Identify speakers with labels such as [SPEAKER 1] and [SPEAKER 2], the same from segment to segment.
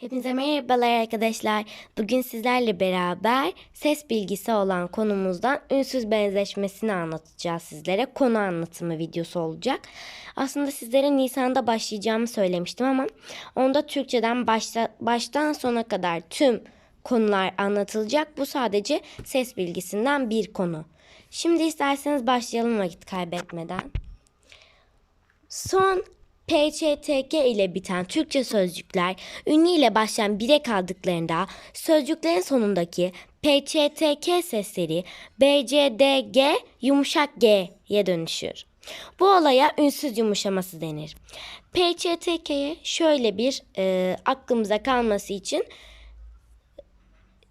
[SPEAKER 1] Hepinize merhabalar arkadaşlar. Bugün sizlerle beraber ses bilgisi olan konumuzdan ünsüz benzeşmesini anlatacağız sizlere. Konu anlatımı videosu olacak. Aslında sizlere Nisan'da başlayacağımı söylemiştim ama onda Türkçeden başta, baştan sona kadar tüm konular anlatılacak. Bu sadece ses bilgisinden bir konu. Şimdi isterseniz başlayalım vakit kaybetmeden. Son PÇTK ile biten Türkçe sözcükler ünlü ile başlayan bire kaldıklarında sözcüklerin sonundaki PÇTK sesleri BCDG yumuşak G'ye dönüşür. Bu olaya ünsüz yumuşaması denir. PÇTK'ye şöyle bir e, aklımıza kalması için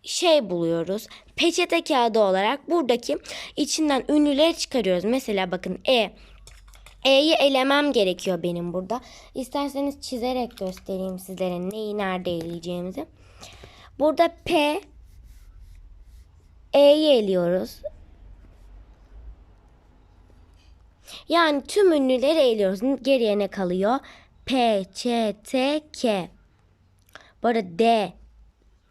[SPEAKER 1] şey buluyoruz. Peçete kağıdı olarak buradaki içinden ünlüleri çıkarıyoruz. Mesela bakın E. E'yi elemem gerekiyor benim burada. İsterseniz çizerek göstereyim sizlere neyi nerede eleyeceğimizi. Burada P E'yi eliyoruz. Yani tüm ünlüleri eliyoruz. Geriye ne kalıyor? P, Ç, T, K. Bu arada D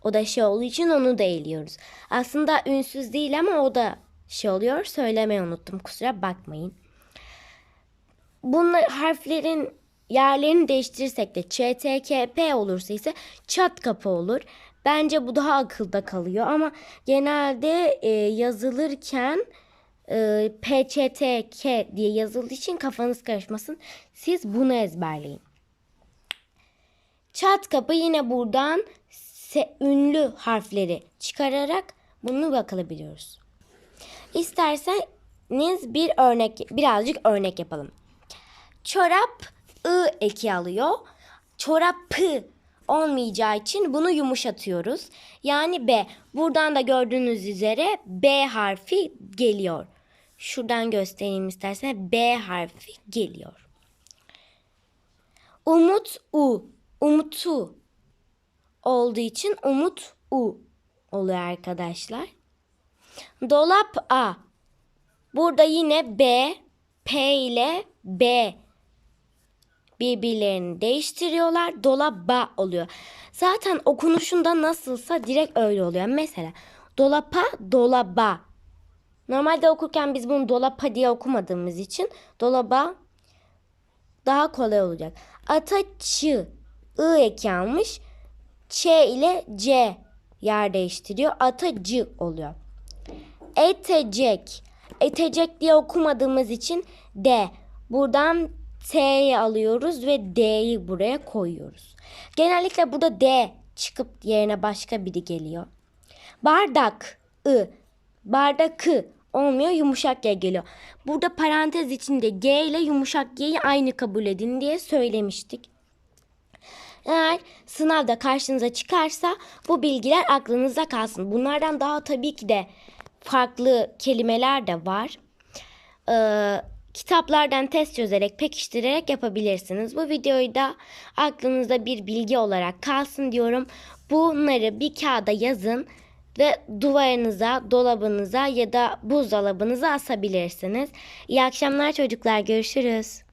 [SPEAKER 1] o da şey olduğu için onu da eliyoruz. Aslında ünsüz değil ama o da şey oluyor. Söylemeyi unuttum. Kusura bakmayın. Bunlar harflerin yerlerini değiştirirsek de Ç, T, K, P olursa ise çat kapı olur. Bence bu daha akılda kalıyor ama genelde e, yazılırken e, P, Ç, T, K diye yazıldığı için kafanız karışmasın. Siz bunu ezberleyin. Çat kapı yine buradan ünlü harfleri çıkararak bunu bakılabiliyoruz. İsterseniz bir örnek, birazcık örnek yapalım. Çorap ı eki alıyor. Çorap p olmayacağı için bunu yumuşatıyoruz. Yani B. Buradan da gördüğünüz üzere B harfi geliyor. Şuradan göstereyim istersen B harfi geliyor. Umut u. Umutu olduğu için umut u oluyor arkadaşlar. Dolap a. Burada yine B, P ile B birbirlerini değiştiriyorlar. Dolaba oluyor. Zaten okunuşunda nasılsa direkt öyle oluyor. Mesela dolapa, dolaba. Normalde okurken biz bunu dolapa diye okumadığımız için dolaba daha kolay olacak. Ata çı, ı eki almış. Ç ile C yer değiştiriyor. Atacı oluyor. Etecek. Etecek diye okumadığımız için D. Buradan T'yi alıyoruz ve D'yi buraya koyuyoruz. Genellikle burada D çıkıp yerine başka biri geliyor. Bardak. I. Bardak ı olmuyor yumuşak G geliyor. Burada parantez içinde G ile yumuşak G'yi aynı kabul edin diye söylemiştik. Eğer sınavda karşınıza çıkarsa bu bilgiler aklınızda kalsın. Bunlardan daha tabii ki de farklı kelimeler de var. Ee, kitaplardan test çözerek, pekiştirerek yapabilirsiniz. Bu videoyu da aklınızda bir bilgi olarak kalsın diyorum. Bunları bir kağıda yazın ve duvarınıza, dolabınıza ya da buzdolabınıza asabilirsiniz. İyi akşamlar çocuklar. Görüşürüz.